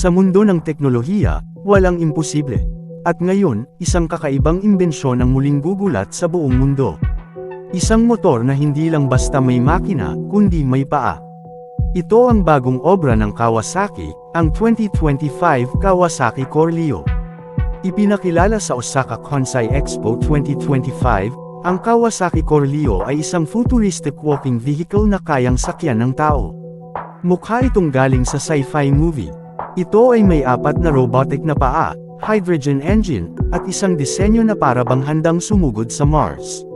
Sa mundo ng teknolohiya, walang imposible. At ngayon, isang kakaibang imbensyon ang muling gugulat sa buong mundo. Isang motor na hindi lang basta may makina, kundi may paa. Ito ang bagong obra ng Kawasaki, ang 2025 Kawasaki Corleo. Ipinakilala sa Osaka Kansai Expo 2025, ang Kawasaki Corleo ay isang futuristic walking vehicle na kayang sakyan ng tao. Mukha itong galing sa sci-fi movie. Ito ay may apat na robotic na paa, hydrogen engine, at isang disenyo na para bang handang sumugod sa Mars.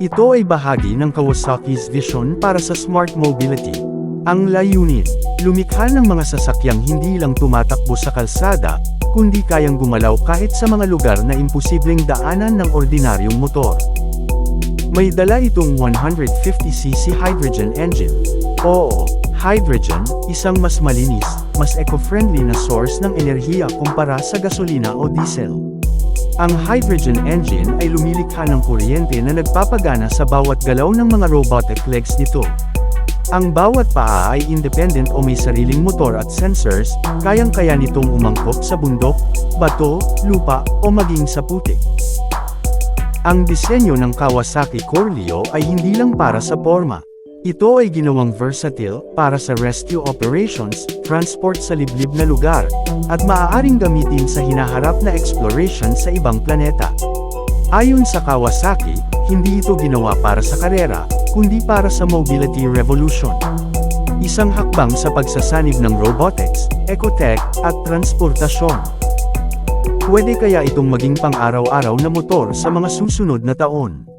Ito ay bahagi ng Kawasaki's vision para sa smart mobility. Ang layunin, lumikha ng mga sasakyang hindi lang tumatakbo sa kalsada, kundi kayang gumalaw kahit sa mga lugar na imposibleng daanan ng ordinaryong motor. May dala itong 150cc hydrogen engine. Oo, hydrogen, isang mas malinis, mas eco-friendly na source ng enerhiya kumpara sa gasolina o diesel. Ang hydrogen engine ay lumilikha ng kuryente na nagpapagana sa bawat galaw ng mga robotic legs nito. Ang bawat paa ay independent o may sariling motor at sensors, kayang-kaya nitong umangkop sa bundok, bato, lupa, o maging sa putik. Ang disenyo ng Kawasaki Corleo ay hindi lang para sa forma. Ito ay ginawang versatile para sa rescue operations, transport sa liblib na lugar, at maaaring gamitin sa hinaharap na exploration sa ibang planeta. Ayon sa Kawasaki, hindi ito ginawa para sa karera, kundi para sa mobility revolution. Isang hakbang sa pagsasanib ng robotics, ecotech, at transportasyon. Pwede kaya itong maging pang-araw-araw na motor sa mga susunod na taon.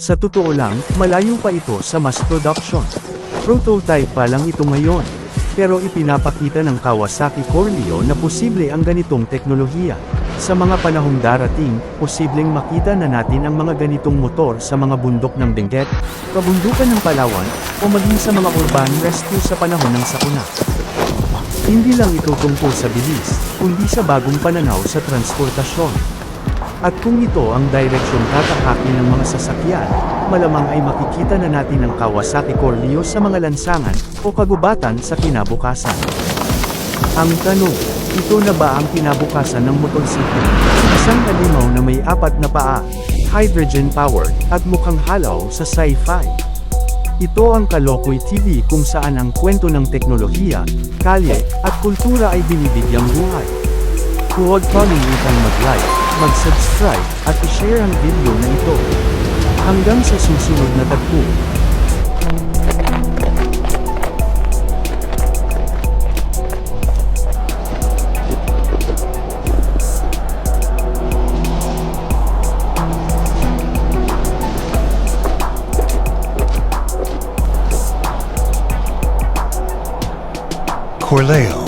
Sa totoo lang, malayo pa ito sa mass production. Prototype pa lang ito ngayon. Pero ipinapakita ng Kawasaki Corleo na posible ang ganitong teknolohiya. Sa mga panahong darating, posibleng makita na natin ang mga ganitong motor sa mga bundok ng Benguet, kabundukan ng Palawan, o maging sa mga urban rescue sa panahon ng sakuna. Hindi lang ito tungkol sa bilis, kundi sa bagong pananaw sa transportasyon. At kung ito ang direksyon tatahakin ng mga sasakyan, malamang ay makikita na natin ang Kawasaki Corleo sa mga lansangan o kagubatan sa kinabukasan. Ang tanong, ito na ba ang kinabukasan ng motorsiklo? Isang halimaw na may apat na paa, hydrogen-powered, at mukhang halaw sa sci-fi. Ito ang Kalokoy TV kung saan ang kwento ng teknolohiya, kalye, at kultura ay binibigyang buhay. Huwag kalimutang mag-like, mag-subscribe, at i-share ang video na ito. Hanggang sa susunod na tagpo. Corleo.